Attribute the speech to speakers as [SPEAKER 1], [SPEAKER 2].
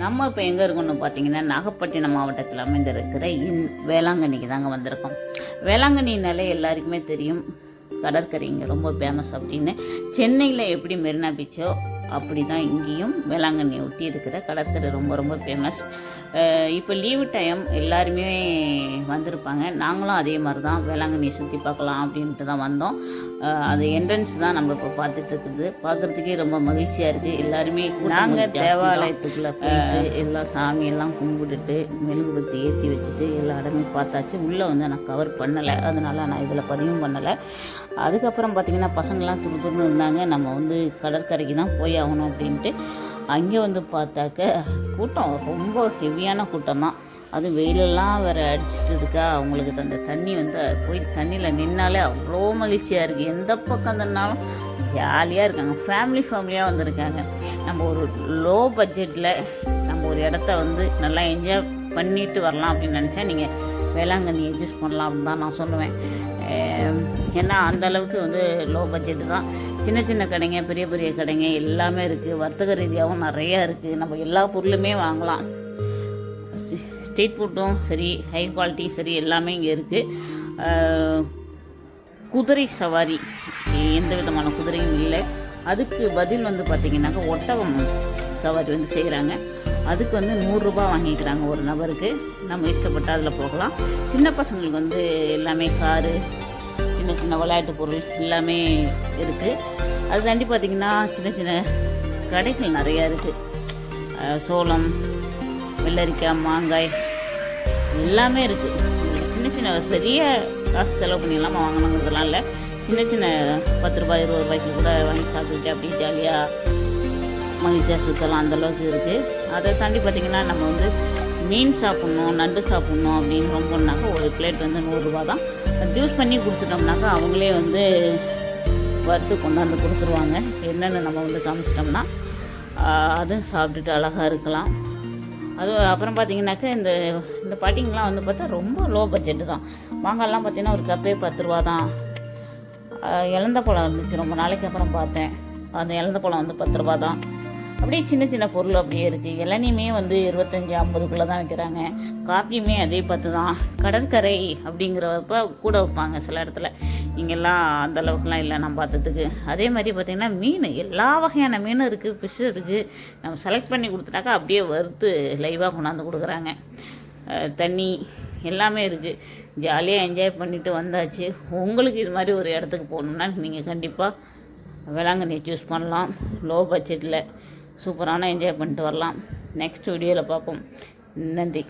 [SPEAKER 1] நம்ம இப்போ எங்கே இருக்கோம்னு பார்த்தீங்கன்னா நாகப்பட்டினம் மாவட்டத்தில் அமைந்திருக்கிற இன் வேளாங்கண்ணிக்கு தாங்க வந்திருக்கோம். வேளாங்கண்ணினாலே எல்லாருக்குமே தெரியும். கடற்கரை இங்கே ரொம்ப ஃபேமஸ் அப்படின்னு. சென்னையில் எப்படி மெரினா பீச்சோ அப்படி தான் இங்கேயும் வேளாங்கண்ணியை ஒட்டி இருக்கிற கடற்கரை ரொம்ப ரொம்ப ஃபேமஸ் இப்போ லீவு டைம் எல்லாருமே வந்திருப்பாங்க. நாங்களும் அதே மாதிரி தான் வேளாங்கண்ணியை சுற்றி பார்க்கலாம் அப்படின்ட்டு தான் வந்தோம். அது என்ட்ரன்ஸ் தான் நம்ம இப்போ பார்த்துட்டு இருக்குது. பார்க்குறதுக்கே ரொம்ப மகிழ்ச்சியாக இருக்குது எல்லாருமே நாங்கள் தேவாலயத்துக்குள்ளே எல்லா சாமியெல்லாம் கும்பிட்டுட்டு மெழுகுபத்தி ஏற்றி வச்சுட்டு எல்லா இடமும் பார்த்தாச்சு. உள்ளே வந்து நான் கவர் பண்ணலை. அதனால நான் இதில் பதிவும் பண்ணலை. அதுக்கப்புறம் பார்த்திங்கன்னா பசங்கள்லாம் துரு துருன்னு இருந்தாங்க. நம்ம வந்து கடற்கரைக்கு தான் போய் ஆகணும் அப்படின்ட்டு அங்கே வந்து பார்த்தாக்க கூட்டம் ரொம்ப ஹெவியான கூட்டம் தான் அது வெயிலெல்லாம் வேறு அடிச்சிட்டு இருக்கா அவங்களுக்கு அந்த தண்ணி வந்து போய் தண்ணியில் நின்னாலே அவ்வளோ மகிழ்ச்சியாக இருக்குது எந்த பக்கம் தன்னாலும் ஜாலியாக இருக்காங்க. ஃபேமிலி ஃபேமிலியாக வந்திருக்காங்க. நம்ம ஒரு லோ பட்ஜெட்டில் நம்ம ஒரு இடத்த வந்து நல்லா என்ஜாய் பண்ணிட்டு வரலாம் அப்படின்னு நினச்சா நீங்கள் வேளாங்கண்ணியை யூஸ் பண்ணலாம் அப்படின்னு தான் நான் சொல்லுவேன். ஏன்னா அந்த அளவுக்கு வந்து லோ பட்ஜெட்டு தான். சின்ன சின்ன கடைங்க பெரிய பெரிய கடைங்க எல்லாமே இருக்குது வர்த்தக ரீதியாகவும் நிறையா இருக்குது நம்ம எல்லா பொருளுமே வாங்கலாம். ஸ்ட்ரீட் ஃபுட்டும் சரி ஹை குவாலிட்டி சரி எல்லாமே இங்கே இருக்குது குதிரை சவாரி. எந்த விதமான குதிரையும் இல்லை. அதுக்கு பதில் வந்து பார்த்திங்கனாக்கா ஒட்டகம். சவாரி வந்து செய்கிறாங்க அதுக்கு வந்து நூறுரூபா வாங்கிக்கிறாங்க ஒரு நபருக்கு. நம்ம இஷ்டப்பட்டு அதில் போகலாம். சின்ன பசங்களுக்கு வந்து எல்லாமே காரு சின்ன சின்ன விளையாட்டு பொருள் எல்லாமே இருக்குது அது தாண்டி பார்த்திங்கன்னா சின்ன சின்ன கடைகள் நிறையா இருக்குது சோளம் வெள்ளரிக்காய் மாங்காய் எல்லாமே இருக்குது சின்ன சின்ன பெரிய காசு செலவு பண்ணிடலாமா வாங்கணுங்கிறதுலாம் இல்லை. சின்ன சின்ன பத்து ரூபாய் இருபது ரூபாய்க்கு கூட வாங்கி சாப்பிட்டுட்டு அப்படியே ஜாலியாக மகிழ்ச்சியாக சுற்றலாம் அந்தளவுக்கு இருக்குது அதை தாண்டி பார்த்திங்கன்னா நம்ம வந்து மீன் சாப்பிட்ணும் நண்டு சாப்பிட்ணும் அப்படின்னு ரொம்பனாக்கா ஒரு பிளேட் வந்து நூறுரூவா தான். ஜூஸ் பண்ணி கொடுத்துட்டோம்னாக்கா அவங்களே வந்து வறுத்து கொண்டாந்து கொடுத்துருவாங்க. என்னென்னு நம்ம வந்து காமிச்சிட்டோம்னா அதுவும் சாப்பிட்டுட்டு அழகாக இருக்கலாம். அது அப்புறம் பார்த்தீங்கன்னாக்கா இந்த இந்த பாட்டிங்கெலாம் வந்து பார்த்தா ரொம்ப லோ பட்ஜெட்டு தான். மாங்காய்லாம் பார்த்தீங்கன்னா ஒரு கப்பே பத்து ரூபா தான். இழந்த பழம் இருந்துச்சு ரொம்ப நாளைக்கு அப்புறம் பார்த்தேன். அந்த இழந்த பழம் வந்து பத்து ரூபா தான். அப்படியே சின்ன சின்ன பொருள் அப்படியே இருக்குது இளநியுமே வந்து இருபத்தஞ்சி ஐம்பதுக்குள்ளே தான் வைக்கிறாங்க. காஃபியுமே அதே பார்த்து தான் கடற்கரை அப்படிங்கிறப்ப கூட வைப்பாங்க சில இடத்துல. இங்கெல்லாம் அந்த அளவுக்குலாம் இல்லை நான் பார்த்ததுக்கு. அதே மாதிரி பார்த்திங்கன்னா மீன் எல்லா வகையான மீனும் இருக்குது ஃபிஷ்ஷு இருக்குது நம்ம செலக்ட் பண்ணி கொடுத்துட்டாக்கா அப்படியே வறுத்து லைவாக கொண்டாந்து கொடுக்குறாங்க. தண்ணி எல்லாமே இருக்குது ஜாலியாக என்ஜாய் பண்ணிவிட்டு வந்தாச்சு. உங்களுக்கு இது மாதிரி ஒரு இடத்துக்கு போகணுன்னா நீங்கள் கண்டிப்பாக வேளாங்கண்ணியை சூஸ் பண்ணலாம். லோ. பட்ஜெட்டில் சூப்பரான என்ஜாய் பண்ணிட்டு வரலாம். நெக்ஸ்ட் வீடியோவில் பார்ப்போம். நன்றி.